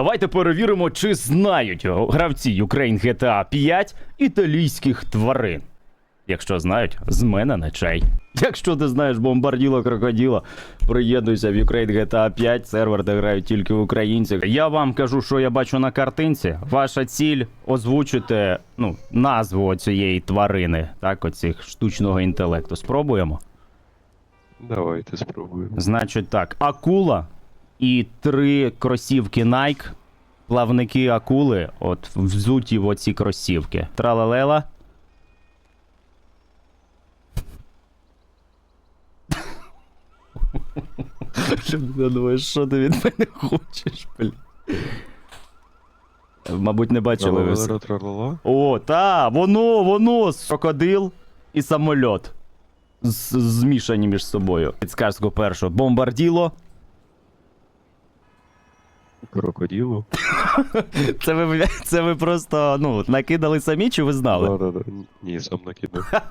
Давайте перевіримо, чи знають гравці Ukraine GTA 5 італійських тварин. Якщо знають, з мене на чай. Якщо ти знаєш бомбарділо крокоділо, приєднуйся в Ukraine GTA 5, сервер, де грають тільки українці. Я вам кажу, що я бачу на картинці. Ваша ціль озвучити ну, назву цієї тварини, так, оцих штучного інтелекту. Спробуємо. Давайте спробуємо. Значить так, акула і три кросівки Nike. Плавники акули, от взуті в оці кросівки. Тралалела. Я думаю, що ти від мене хочеш, блін. Мабуть, не бачили ви. О, та, воно, воно, крокодил і самольот. З- Змішані між собою. Підсказку першу. Бомбарділо. Крокодилу. Це ви, це ви просто ну, накидали самі, чи ви знали? Да, да, да. Ні, сам накидав.